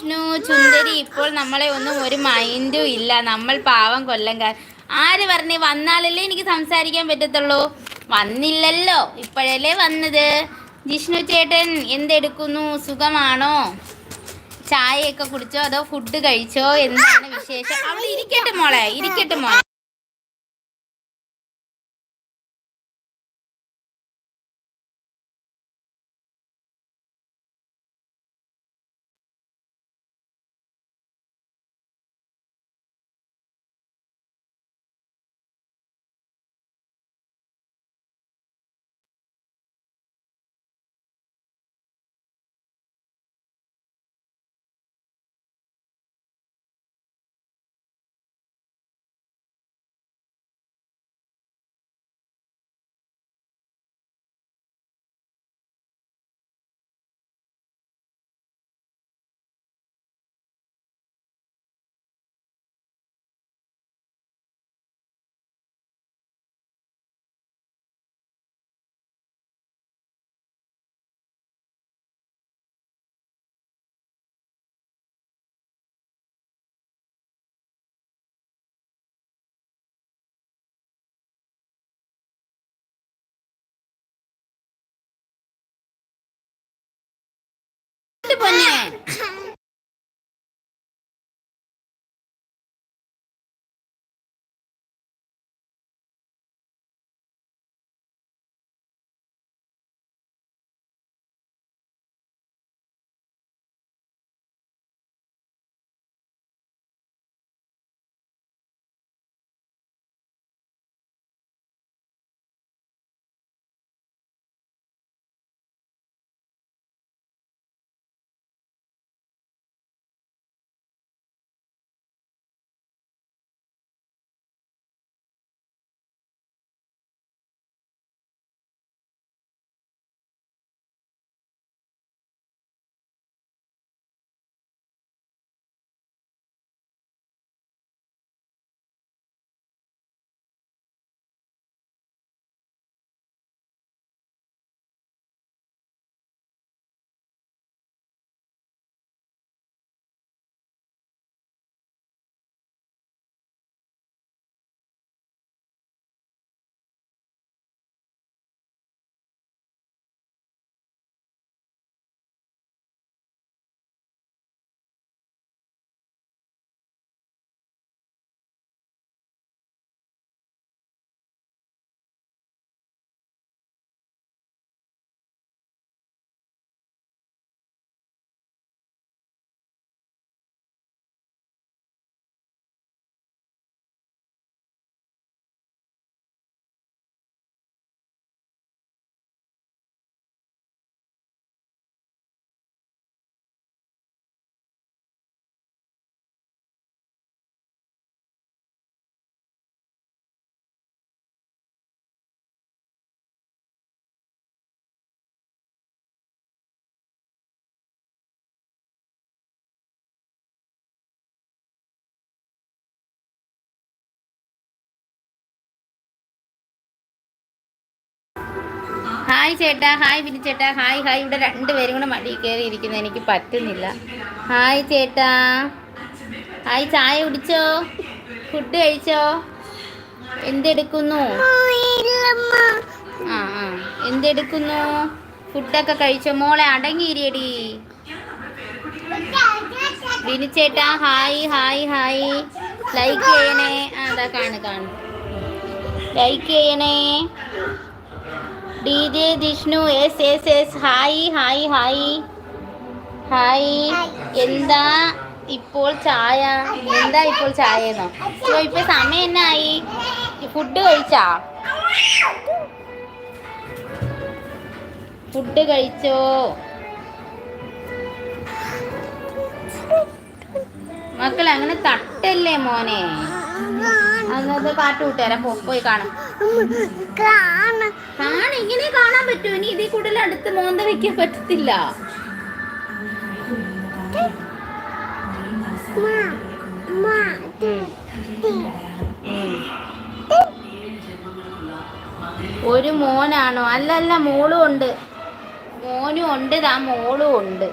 ജിഷ്ണു ചുന്ദരി ഇപ്പോൾ നമ്മളെ ഒന്നും ഒരു മൈൻഡും ഇല്ല. നമ്മൾ പാവം കൊല്ലംകാർ. ആര് പറഞ്ഞേ വന്നാലല്ലേ എനിക്ക് സംസാരിക്കാൻ പറ്റത്തുള്ളൂ? വന്നില്ലല്ലോ. ഇപ്പോഴല്ലേ വന്നത്. ജിഷ്ണു ചേട്ടൻ എന്തെടുക്കുന്നു? സുഖമാണോ? ചായയൊക്കെ കുടിച്ചോ? അതോ ഫുഡ് കഴിച്ചോ? എന്താണ് വിശേഷം? അവിടെ ഇരിക്കട്ടെ മോളെ ഇരിക്കട്ടെ മോളെ. 我呢 ഹായ് ചേട്ടാ ഹായ് വിനി ചേട്ടാ ഹായ് ഹായ്. ഇവിടെ രണ്ടുപേരും കൂടെ മടി കയറി ഇരിക്കുന്നു. എനിക്ക് പറ്റുന്നില്ല. ഹായ് ചേട്ടാ. ഹായ് ചായ കുടിച്ചോ? ഫുഡ് കഴിച്ചോ? എന്തെടുക്കുന്നു? ആ ആ. എന്തെടുക്കുന്നു? ഫുഡൊക്കെ കഴിച്ചോ? മോളെ അടങ്ങിയിരിയടി. വിനി ചേട്ടാ ഹായ് ഹായ് ഹായ്. ലൈക്ക് ചെയ്യണേ. അതാ കാണു കാണു. ലൈക്ക് ചെയ്യണേ. D J Jishnu S S S hi hi hi. Hi. എന്താ ഇപ്പോൾ ചായ? എന്താ ഇപ്പോൾ ചായ എന്നോ ഇപ്പൊ സമയം എന്നായി? ഫുഡ് കഴിച്ചാ? ഫുഡ് കഴിച്ചോ? മക്കൾ അങ്ങനെ തട്ടല്ലേ മോനെ? അത് പാട്ട് കൂട്ടുകാരാ പോയി കാണാം. കാണ. ഇങ്ങനെ കാണാൻ പറ്റുമോ? ഇനി ഇതിൽ കൂടുതൽ അടുത്ത് മോന്ത വെക്കാൻ പറ്റത്തില്ല. ഒരു മോനാണോ? അല്ലല്ല അല്ല മോളും ഉണ്ട്. മോനും ഉണ്ട് ദാ മോളും ഉണ്ട്.